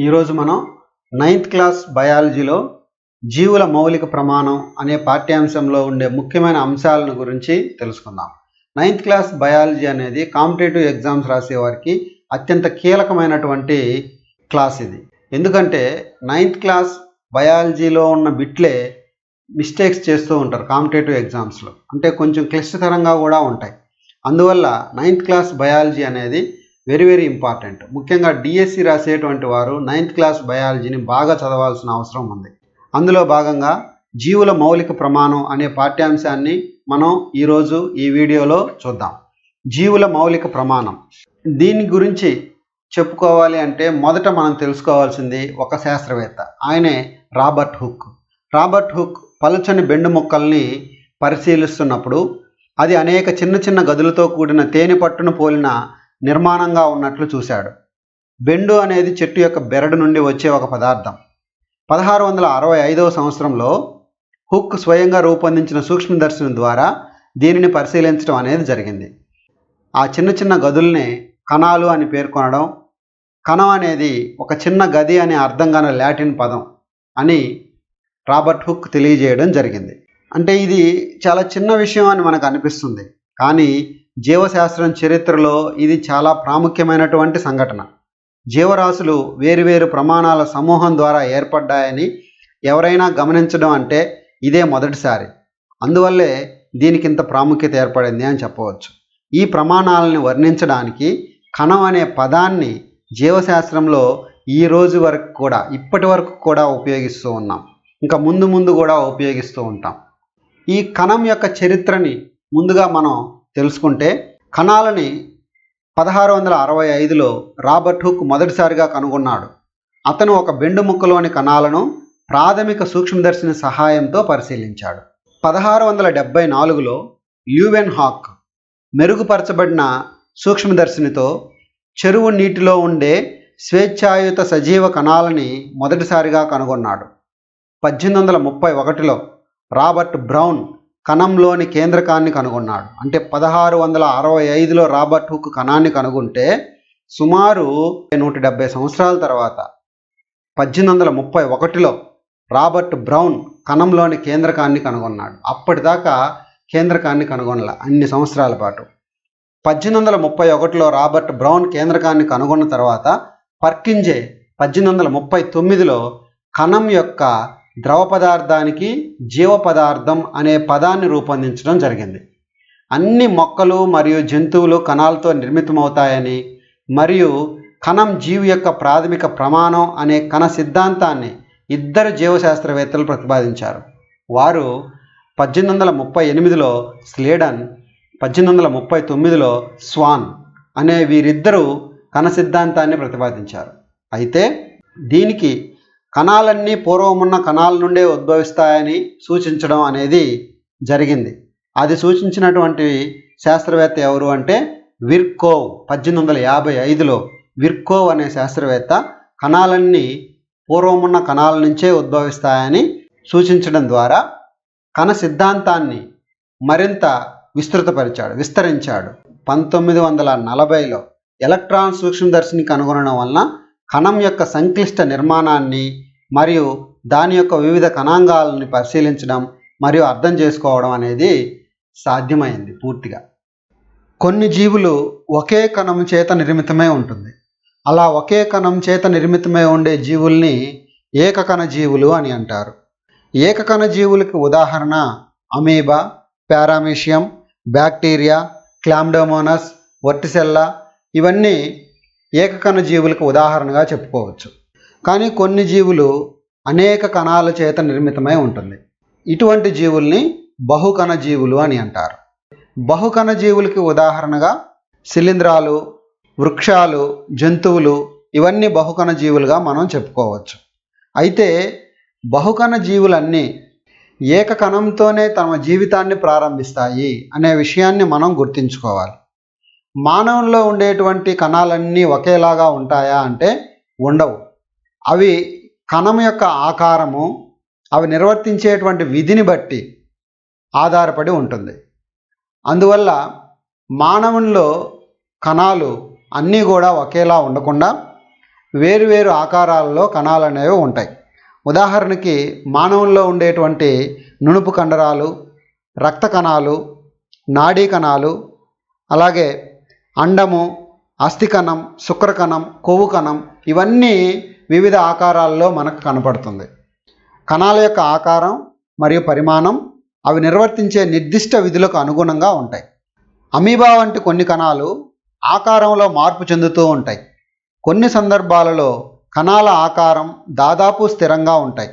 ఈరోజు మనం ninth class బయాలజీలో జీవుల మౌలిక ప్రమాణం అనే పాఠ్యాంశంలో ఉండే ముఖ్యమైన అంశాలను గురించి తెలుసుకుందాం. నైన్త్ క్లాస్ బయాలజీ అనేది కాంపిటేటివ్ ఎగ్జామ్స్ రాసే వారికి అత్యంత కీలకమైనటువంటి క్లాస్ ఇది. ఎందుకంటే నైన్త్ క్లాస్ బయాలజీలో ఉన్న బిట్లే మిస్టేక్స్ చేస్తూ ఉంటారు కాంపిటేటివ్ ఎగ్జామ్స్లో. అంటే కొంచెం క్లిష్టతరంగా కూడా ఉంటాయి. అందువల్ల నైన్త్ క్లాస్ బయాలజీ అనేది వెరీ వెరీ ఇంపార్టెంట్ ముఖ్యంగా డిఎస్సి రాసేటువంటి వారు నైన్త్ క్లాస్ బయాలజీని బాగా చదవాల్సిన అవసరం ఉంది. అందులో భాగంగా జీవుల మౌలిక ప్రమాణం అనే పాఠ్యాంశాన్ని మనం ఈరోజు ఈ వీడియోలో చూద్దాం. జీవుల మౌలిక ప్రమాణం. దీని గురించి చెప్పుకోవాలి అంటే మొదట మనం తెలుసుకోవాల్సింది ఒక శాస్త్రవేత్త. ఆయనే రాబర్ట్ హుక్. రాబర్ట్ హుక్ పలుచని బెండు మొక్కల్ని పరిశీలిస్తున్నప్పుడు అది అనేక చిన్న చిన్న గదులతో కూడిన తేనె పట్టును పోలిన నిర్మాణంగా ఉన్నట్లు చూశాడు. బెండు అనేది చెట్టు యొక్క బెరడు నుండి వచ్చే ఒక పదార్థం. పదహారు వందల అరవై ఐదవ సంవత్సరంలో హుక్ స్వయంగా రూపొందించిన సూక్ష్మదర్శనం ద్వారా దీనిని పరిశీలించడం అనేది జరిగింది. ఆ చిన్న చిన్న గదుల్ని కణాలు అని పేర్కొనడం కణం అనేది ఒక చిన్న గది అనే అర్థంగానే లాటిన్ పదం అని రాబర్ట్ హుక్ తెలియజేయడం జరిగింది. అంటే ఇది చాలా చిన్న విషయం అని మనకు అనిపిస్తుంది. కానీ జీవశాస్త్రం చరిత్రలో ఇది చాలా ప్రాముఖ్యమైనటువంటి సంఘటన. జీవరాశులు వేరువేరు ప్రమాణాల సమూహం ద్వారా ఏర్పడ్డాయని ఎవరైనా గమనించడం అంటే ఇదే మొదటిసారి. అందువల్లే దీనికి ఇంత ప్రాముఖ్యత ఏర్పడింది అని చెప్పవచ్చు. ఈ ప్రమాణాలను వర్ణించడానికి కణం అనే పదాన్ని జీవశాస్త్రంలో ఈ రోజు వరకు కూడా ఇప్పటి వరకు కూడా ఉపయోగిస్తూ ఉన్నాం. ఇంకా ముందు ముందు కూడా ఉపయోగిస్తూ ఉంటాం. ఈ కణం యొక్క చరిత్రని ముందుగా మనం తెలుసుకుంటే కణాలని పదహారు వందల అరవై ఐదులో రాబర్ట్ హుక్ మొదటిసారిగా కనుగొన్నాడు. అతను ఒక బెండు ముక్కలోని కణాలను ప్రాథమిక సూక్ష్మదర్శిని సహాయంతో పరిశీలించాడు. పదహారు వందల డెబ్బై నాలుగులో ల్యూవెన్ హాక్ మెరుగుపరచబడిన సూక్ష్మదర్శినితో చెరువు నీటిలో ఉండే స్వేచ్ఛాయుత సజీవ కణాలని మొదటిసారిగా కనుగొన్నాడు. పద్దెనిమిది వందల ముప్పై ఒకటిలో రాబర్ట్ బ్రౌన్ కణంలోని కేంద్రకాన్ని కనుగొన్నాడు. అంటే పదహారు వందల అరవై ఐదులో రాబర్ట్ హుక్ కణాన్ని కనుగొంటే సుమారు నూట డెబ్బై సంవత్సరాల తర్వాత పద్దెనిమిది వందల ముప్పై ఒకటిలో రాబర్ట్ బ్రౌన్ కణంలోని కేంద్రకాన్ని కనుగొన్నాడు. అప్పటిదాకా కేంద్రకాన్ని కనుగొనల అన్ని సంవత్సరాల పాటు. పద్దెనిమిది వందల ముప్పై ఒకటిలో రాబర్ట్ బ్రౌన్ కేంద్రకాన్ని కనుగొన్న తర్వాత పర్కింజే పద్దెనిమిది వందల ముప్పై తొమ్మిదిలో కణం యొక్క ద్రవ పదార్థానికి జీవ పదార్థం అనే పదాన్ని రూపొందించడం జరిగింది. అన్ని మొక్కలు మరియు జంతువులు కణాలతో నిర్మితమవుతాయని మరియు కణం జీవి యొక్క ప్రాథమిక ప్రమాణం అనే కణ సిద్ధాంతాన్ని ఇద్దరు జీవశాస్త్రవేత్తలు ప్రతిపాదించారు. వారు పద్దెనిమిది వందల ముప్పై ఎనిమిదిలో స్లేడన్ పద్దెనిమిది వందల ముప్పై తొమ్మిదిలో స్వాన్ అనే వీరిద్దరూ కణ సిద్ధాంతాన్ని ప్రతిపాదించారు. అయితే దీనికి కణాలన్నీ పూర్వమున్న కణాల నుండే ఉద్భవిస్తాయని సూచించడం అనేది జరిగింది. అది సూచించినటువంటి శాస్త్రవేత్త ఎవరు అంటే విర్కోవ్. పద్దెనిమిది వందల యాభై ఐదులో విర్కోవ్ అనే శాస్త్రవేత్త కణాలన్నీ పూర్వమున్న కణాల నుంచే ఉద్భవిస్తాయని సూచించడం ద్వారా కణ సిద్ధాంతాన్ని మరింత విస్తృతపరిచాడు విస్తరించాడు. పంతొమ్మిది వందల నలభైలో ఎలక్ట్రాన్ సూక్ష్మదర్శిని కనుగొనడం వలన కణం యొక్క సంక్లిష్ట నిర్మాణాన్ని మరియు దాని యొక్క వివిధ కణాంగాలని పరిశీలించడం మరియు అర్థం చేసుకోవడం అనేది సాధ్యమైంది పూర్తిగా. కొన్ని జీవులు ఒకే కణం చేత నిర్మితమై ఉంటుంది. అలా ఒకే కణం చేత నిర్మితమై ఉండే జీవుల్ని ఏకకణ జీవులు అని అంటారు. ఏకకణ జీవులకి ఉదాహరణ amoeba paramecium bacteria chlamydomonas vorticella ఇవన్నీ ఏకకణ జీవులకు ఉదాహరణగా చెప్పుకోవచ్చు. కానీ కొన్ని జీవులు అనేక కణాల చేత నిర్మితమై ఉంటుంది. ఇటువంటి జీవుల్ని బహుకణ జీవులు అని అంటారు. బహుకణ జీవులకి ఉదాహరణగా శిలీంధ్రాలు వృక్షాలు జంతువులు ఇవన్నీ బహుకణ జీవులుగా మనం చెప్పుకోవచ్చు. అయితే బహుకణ జీవులన్నీ ఏకకణంతోనే తమ జీవితాన్ని ప్రారంభిస్తాయి అనే విషయాన్ని మనం గుర్తుంచుకోవాలి. మానవుల్లో ఉండేటువంటి కణాలన్నీ ఒకేలాగా ఉంటాయా అంటే ఉండవు. అవి కణం యొక్క ఆకారము అవి నిర్వర్తించేటువంటి విధిని బట్టి ఆధారపడి ఉంటుంది. అందువల్ల మానవునిలో కణాలు అన్నీ కూడా ఒకేలా ఉండకుండా వేరువేరు ఆకారాలలో కణాలు అనేవి ఉంటాయి. ఉదాహరణకి మానవుల్లో ఉండేటువంటి నునుపు కండరాలు రక్త కణాలు నాడీ కణాలు అలాగే అండము అస్థికణం శుక్రకణం కొవ్వు కణం ఇవన్నీ వివిధ ఆకారాల్లో మనకు కనపడుతుంది. కణాల యొక్క ఆకారం మరియు పరిమాణం అవి నిర్వర్తించే నిర్దిష్ట విధులకు అనుగుణంగా ఉంటాయి. అమీబా వంటి కొన్ని కణాలు ఆకారంలో మార్పు చెందుతూ ఉంటాయి. కొన్ని సందర్భాలలో కణాల ఆకారం దాదాపు స్థిరంగా ఉంటాయి.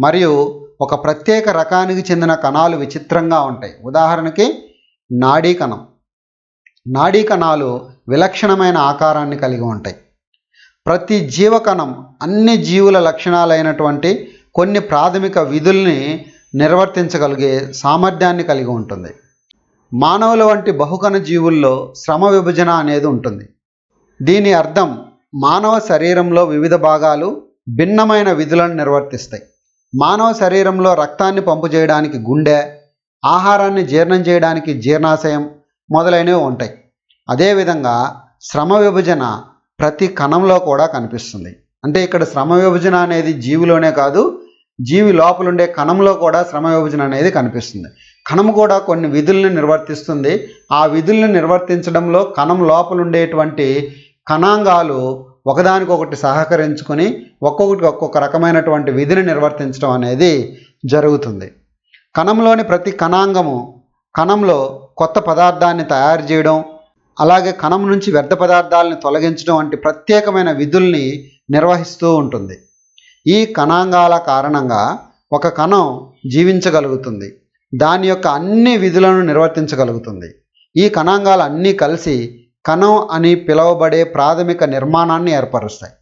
మరియు ఒక ప్రత్యేక రకానికి చెందిన కణాలు విచిత్రంగా ఉంటాయి. ఉదాహరణకి నాడీ కణం. నాడీ కణాలు విలక్షణమైన ఆకారాన్ని కలిగి ఉంటాయి. ప్రతి జీవకణం అన్ని జీవుల లక్షణాలైనటువంటి కొన్ని ప్రాథమిక విధుల్ని నిర్వర్తించగలిగే సామర్థ్యాన్ని కలిగి ఉంటుంది. మానవుల వంటి బహుకణ జీవుల్లో శ్రమ విభజన అనేది ఉంటుంది. దీని అర్థం మానవ శరీరంలో వివిధ భాగాలు భిన్నమైన విధులను నిర్వర్తిస్తాయి. మానవ శరీరంలో రక్తాన్ని పంపు చేయడానికి గుండె ఆహారాన్ని జీర్ణం చేయడానికి జీర్ణాశయం మొదలైనవి ఉంటాయి. అదేవిధంగా శ్రమ విభజన ప్రతి కణంలో కూడా కనిపిస్తుంది. అంటే ఇక్కడ శ్రమ విభజన అనేది జీవిలోనే కాదు జీవి లోపలుండే కణంలో కూడా శ్రమ విభజన అనేది కనిపిస్తుంది. కణం కూడా కొన్ని విధుల్ని నిర్వర్తిస్తుంది. ఆ విధులను నిర్వర్తించడంలో కణం లోపల ఉండేటువంటి కణాంగాలు ఒకదానికొకటి సహకరించుకొని ఒక్కొక్కటి ఒక్కొక్క రకమైనటువంటి విధిని నిర్వర్తించడం అనేది జరుగుతుంది. కణంలోని ప్రతి కణాంగము కణంలో కొత్త పదార్థాన్ని తయారు చేయడం అలాగే కణం నుంచి వ్యర్థ పదార్థాలను తొలగించడం వంటి ప్రత్యేకమైన విధుల్ని నిర్వహిస్తూ ఉంటుంది. ఈ కణాంగాల కారణంగా ఒక కణం జీవించగలుగుతుంది. దాని యొక్క అన్ని విధులను నిర్వర్తించగలుగుతుంది. ఈ కణాంగాలు అన్నీ కలిసి కణం అని పిలువబడే ప్రాథమిక నిర్మాణాన్ని ఏర్పరుస్తాయి.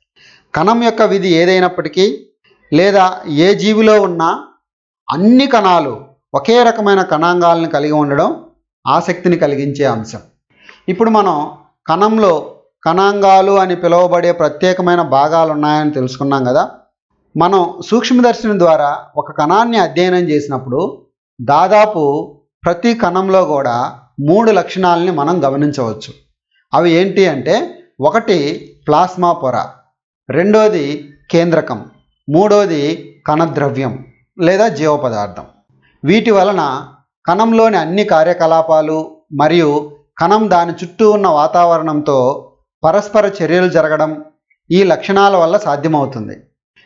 కణం యొక్క విధి ఏదైనప్పటికీ లేదా ఏ జీవిలో ఉన్నా అన్ని కణాలు ఒకే రకమైన కణాంగాలను కలిగి ఉండడం ఆసక్తిని కలిగించే అంశం. ఇప్పుడు మనం కణంలో కణాంగాలు అని పిలువబడే ప్రత్యేకమైన భాగాలు ఉన్నాయని తెలుసుకున్నాం కదా. మనం సూక్ష్మదర్శనం ద్వారా ఒక కణాన్ని అధ్యయనం చేసినప్పుడు దాదాపు ప్రతి కణంలో కూడా మూడు లక్షణాలని మనం గమనించవచ్చు. అవి ఏంటి అంటే ఒకటి ప్లాస్మా పొర రెండోది కేంద్రకం మూడోది కణద్రవ్యం లేదా జీవపదార్థం. వీటి వలన కణంలోని అన్ని కార్యకలాపాలు మరియు కణం దాని చుట్టూ ఉన్న వాతావరణంతో పరస్పర చర్యలు జరగడం ఈ లక్షణాల వల్ల సాధ్యమవుతుంది.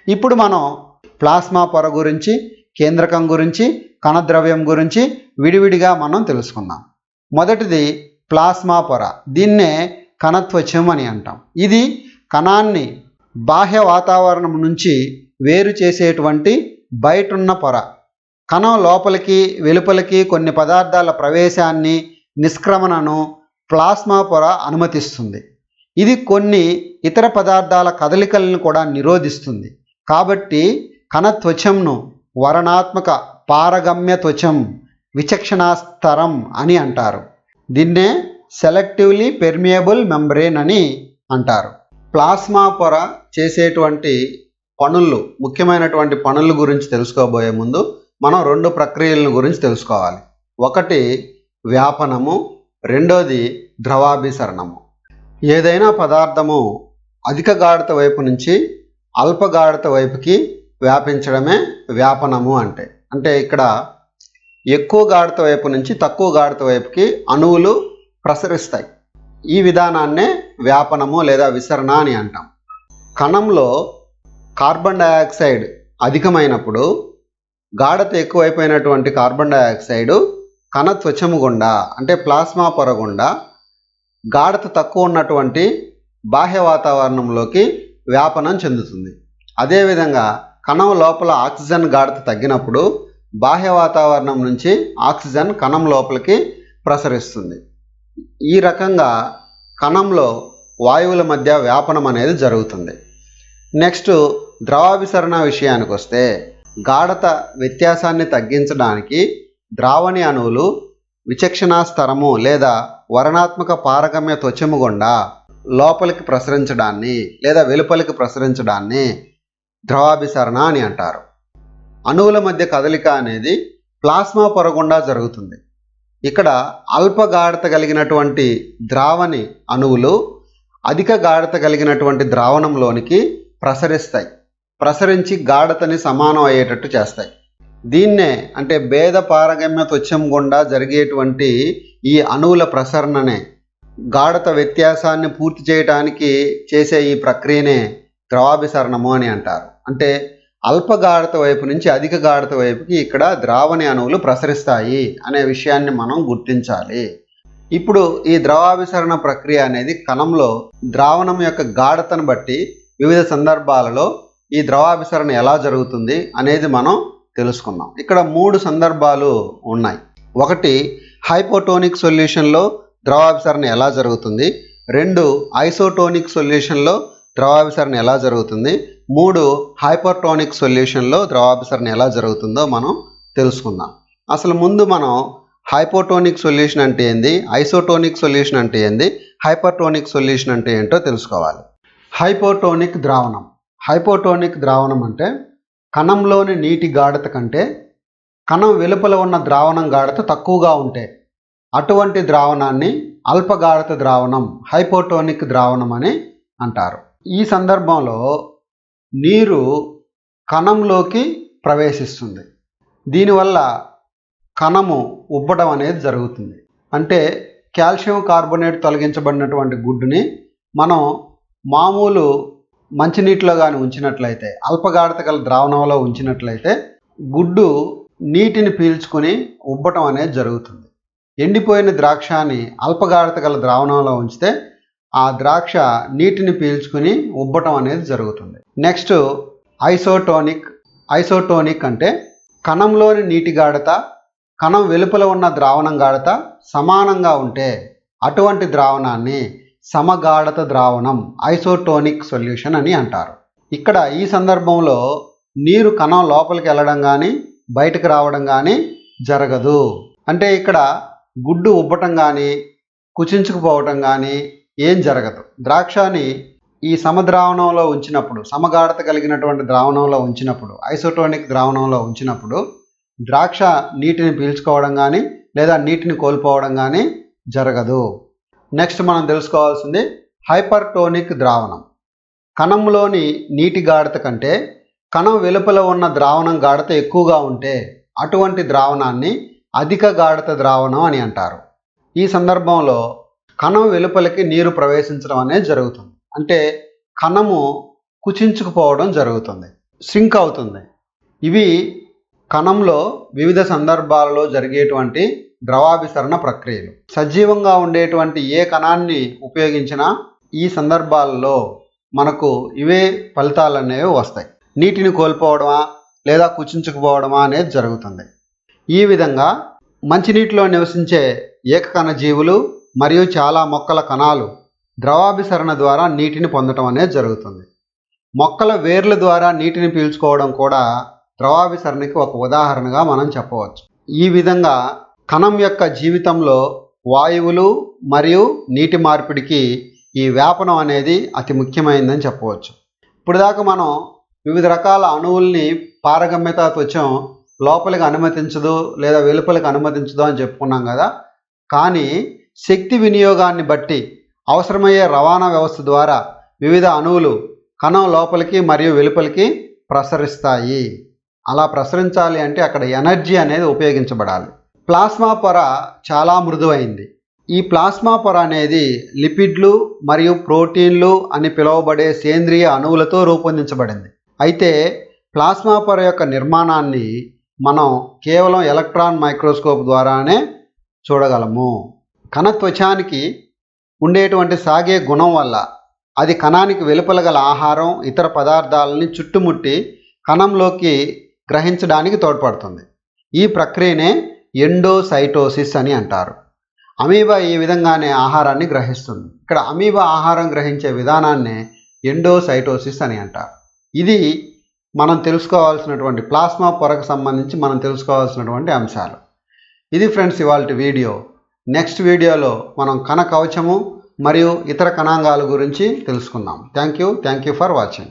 ఇప్పుడు మనం ప్లాస్మా పొర గురించి కేంద్రకం గురించి కణద్రవ్యం గురించి విడివిడిగా మనం తెలుసుకుందాం. మొదటిది ప్లాస్మా పొర. దీన్నే కణత్వచం అని అంటాం. ఇది కణాన్ని బాహ్య వాతావరణం నుంచి వేరు చేసేటువంటి బయటున్న పొర. కణం లోపలికి వెలుపలికి కొన్ని పదార్థాల ప్రవేశాన్ని నిష్క్రమణను ప్లాస్మా పొర అనుమతిస్తుంది. ఇది కొన్ని ఇతర పదార్థాల కదలికలను కూడా నిరోధిస్తుంది. కాబట్టి కణ త్వచంను వరణాత్మక పారగమ్య త్వచం విచక్షణాస్తరం అని అంటారు. దీన్నే సెలెక్టివ్లీ పెర్మియబుల్ మెంబ్రేన్ అని అంటారు. ప్లాస్మా పొర చేసేటువంటి పనులు ముఖ్యమైనటువంటి పనుల గురించి తెలుసుకోబోయే ముందు మనం రెండు ప్రక్రియల గురించి తెలుసుకోవాలి. ఒకటి వ్యాపనము. రెండోది ద్రవాభిసరణము. ఏదైనా పదార్థము అధిక గాఢత వైపు నుంచి అల్ప గాఢత వైపుకి వ్యాపించడమే వ్యాపనము అంటే. అంటే ఇక్కడ ఎక్కువ గాఢత వైపు నుంచి తక్కువ గాఢత వైపుకి అణువులు ప్రసరిస్తాయి. ఈ విధానాన్నే వ్యాపనము లేదా విసరణ అని అంటాం. కణంలో కార్బన్ డయాక్సైడ్ అధికమైనప్పుడు గాఢత ఎక్కువైపోయినటువంటి కార్బన్ డయాక్సైడ్ కణ త్వచము గుండా అంటే ప్లాస్మా పొర గుండా గాఢత తక్కువ ఉన్నటువంటి బాహ్య వాతావరణంలోకి వ్యాపనం చెందుతుంది. అదేవిధంగా కణం లోపల ఆక్సిజన్ గాఢత తగ్గినప్పుడు బాహ్య వాతావరణం నుంచి ఆక్సిజన్ కణం లోపలికి ప్రసరిస్తుంది. ఈ రకంగా కణంలో వాయువుల మధ్య వ్యాపనం అనేది జరుగుతుంది. నెక్స్ట్ ద్రవాభిసరణ విషయానికి వస్తే గాఢత వ్యత్యాసాన్ని తగ్గించడానికి ద్రావణి అణువులు విచక్షణా స్తరము లేదా వర్ణాత్మక పారగమ్య త్వచము గుండా లోపలికి ప్రసరించడాన్ని లేదా వెలుపలికి ప్రసరించడాన్ని ద్రవాభిసరణ అని అంటారు. అణువుల మధ్య కదలిక అనేది ప్లాస్మా పొర గుండా జరుగుతుంది. ఇక్కడ అల్ప గాఢత కలిగినటువంటి ద్రావణి అణువులు అధిక గాఢత కలిగినటువంటి ద్రావణంలోనికి ప్రసరిస్తాయి. ప్రసరించి గాఢతని సమానం అయ్యేటట్టు చేస్తాయి. దీన్నే అంటే భేద పారగమ్య తుచ్చం గుండా జరిగేటువంటి ఈ అణువుల ప్రసరణనే గాఢత వ్యత్యాసాన్ని పూర్తి చేయడానికి చేసే ఈ ప్రక్రియనే ద్రవాభిసరణము అని అంటారు. అంటే అల్ప గాఢత వైపు నుంచి అధిక గాఢత వైపుకి ఇక్కడ ద్రావణి అణువులు ప్రసరిస్తాయి అనే విషయాన్ని మనం గుర్తించాలి. ఇప్పుడు ఈ ద్రవాభిసరణ ప్రక్రియ అనేది కణంలో ద్రావణం యొక్క గాఢతను బట్టి వివిధ సందర్భాలలో ఈ ద్రవాభిసరణ ఎలా జరుగుతుంది అనేది మనం తెలుసుకుందాం. ఇక్కడ మూడు సందర్భాలు ఉన్నాయి. ఒకటి హైపోటోనిక్ సొల్యూషన్లో ద్రవాభిసరణ ఎలా జరుగుతుంది? రెండు ఐసోటోనిక్ సొల్యూషన్లో ద్రవాభిసరణ ఎలా జరుగుతుంది? మూడు హైపర్టోనిక్ సొల్యూషన్లో ద్రవాభిసరణ ఎలా జరుగుతుందో మనం తెలుసుకుందాం. అసలు ముందు మనం హైపోటోనిక్ సొల్యూషన్ అంటే ఏంది? ఐసోటోనిక్ సొల్యూషన్ అంటే ఏంది? హైపర్టోనిక్ సొల్యూషన్ అంటే ఏంటో తెలుసుకోవాలి. హైపోటోనిక్ ద్రావణం. హైపోటోనిక్ ద్రావణం అంటే కణంలోని నీటి గాఢత కంటే కణం వెలుపల ఉన్న ద్రావణం గాఢత తక్కువగా ఉంటే అటువంటి ద్రావణాన్ని అల్పగాఢత ద్రావణం హైపోటోనిక్ ద్రావణం అని అంటారు. ఈ సందర్భంలో నీరు కణంలోకి ప్రవేశిస్తుంది. దీనివల్ల కణము ఉబ్బడం అనేది జరుగుతుంది. అంటే కాల్షియం కార్బోనేట్ తొలగించబడినటువంటి గుడ్డుని మనం మామూలు మంచినీటిలో కానీ ఉంచినట్లయితే అల్పగాఢత గల ద్రావణంలో ఉంచినట్లయితే గుడ్డు నీటిని పీల్చుకుని ఉబ్బటం అనేది జరుగుతుంది. ఎండిపోయిన ద్రాక్షని అల్పగాఢత గల ద్రావణంలో ఉంచితే ఆ ద్రాక్ష నీటిని పీల్చుకుని ఉబ్బటం అనేది జరుగుతుంది. నెక్స్ట్ ఐసోటోనిక్ ఐసోటోనిక్ అంటే కణంలోని నీటి గాఢత కణం వెలుపల ఉన్న ద్రావణం గాఢత సమానంగా ఉంటే అటువంటి ద్రావణాన్ని సమగాఢత ద్రావణం ఐసోటోనిక్ సొల్యూషన్ అని అంటారు. ఇక్కడ ఈ సందర్భంలో నీరు కణం లోపలికి వెళ్ళడం కానీ బయటకు రావడం కానీ జరగదు. అంటే ఇక్కడ గుడ్డు ఉబ్బటం కానీ కుచించుకుపోవటం కానీ ఏం జరగదు. ద్రాక్షని ఈ సమద్రావణంలో ఉంచినప్పుడు సమగాఢత కలిగినటువంటి ద్రావణంలో ఉంచినప్పుడు ఐసోటోనిక్ ద్రావణంలో ఉంచినప్పుడు ద్రాక్ష నీటిని పీల్చుకోవడం కానీ లేదా నీటిని కోల్పోవడం కానీ జరగదు. నెక్స్ట్ మనం తెలుసుకోవాల్సింది హైపర్టోనిక్ ద్రావణం. కణంలోని నీటి గాఢత కంటే కణం వెలుపల ఉన్న ద్రావణం గాఢత ఎక్కువగా ఉంటే అటువంటి ద్రావణాన్ని అధిక గాఢత ద్రావణం అని అంటారు. ఈ సందర్భంలో కణం వెలుపలికి నీరు ప్రవేశించడం అనేది జరుగుతుంది. అంటే కణము కుచించుకుపోవడం జరుగుతుంది. సింక్ అవుతుంది. ఇవి కణంలో వివిధ సందర్భాలలో జరిగేటువంటి ద్రవాభిసరణ ప్రక్రియలు. సజీవంగా ఉండేటువంటి ఏ కణాన్ని ఉపయోగించినా ఈ సందర్భాలలో మనకు ఇవే ఫలితాలు అనేవి వస్తాయి. నీటిని కోల్పోవడమా లేదా కుచించుకుపోవడమా అనేది జరుగుతుంది. ఈ విధంగా మంచినీటిలో నివసించే ఏకకణ జీవులు మరియు చాలా మొక్కల కణాలు ద్రవాభిసరణ ద్వారా నీటిని పొందటం అనేది జరుగుతుంది. మొక్కల వేర్ల ద్వారా నీటిని పీల్చుకోవడం కూడా ద్రవాభిసరణకి ఒక ఉదాహరణగా మనం చెప్పవచ్చు. ఈ విధంగా కణం యొక్క జీవితంలో వాయువులు మరియు నీటి మార్పిడికి ఈ వ్యాపనం అనేది అతి ముఖ్యమైనదని చెప్పవచ్చు. ఇప్పుడు దాకా మనం వివిధ రకాల అణువుల్ని పారగమ్యత త్వచం లోపలికి అనుమతించదు లేదా వెలుపలికి అనుమతించదు అని చెప్పుకున్నాం కదా. కానీ శక్తి వినియోగాన్ని బట్టి అవసరమయ్యే రవాణా వ్యవస్థ ద్వారా వివిధ అణువులు కణం లోపలికి మరియు వెలుపలికి ప్రసరిస్తాయి. అలా ప్రసరించాలి అంటే అక్కడ ఎనర్జీ అనేది ఉపయోగించబడాలి. ప్లాస్మా పొర చాలా మృదువైంది. ఈ ప్లాస్మా పొర అనేది లిపిడ్లు మరియు ప్రోటీన్లు అని పిలువబడే సేంద్రియ అణువులతో రూపొందించబడింది. అయితే ప్లాస్మా పొర యొక్క నిర్మాణాన్ని మనం కేవలం ఎలక్ట్రాన్ మైక్రోస్కోప్ ద్వారానే చూడగలము. కణ త్వచానికి ఉండేటువంటి సాగే గుణం వల్ల అది కణానికి వెలుపల గల ఆహారం ఇతర పదార్థాలని చుట్టుముట్టి కణంలోకి గ్రహించడానికి తోడ్పడుతుంది. ఈ ప్రక్రియనే ఎండోసైటోసిస్ అని అంటారు. అమీబా ఈ విధంగానే ఆహారాన్ని గ్రహిస్తుంది. ఇక్కడ అమీబా ఆహారం గ్రహించే విధానాన్నే ఎండోసైటోసిస్ అని అంటారు. ఇది మనం తెలుసుకోవాల్సినటువంటి ప్లాస్మా పొరకు సంబంధించి మనం తెలుసుకోవాల్సినటువంటి అంశాలు. ఇది ఫ్రెండ్స్ ఇవాళ వీడియో. నెక్స్ట్ వీడియోలో మనం కణ కవచము మరియు ఇతర కణాంగాల గురించి తెలుసుకుందాం. Thank you. Thank you for watching.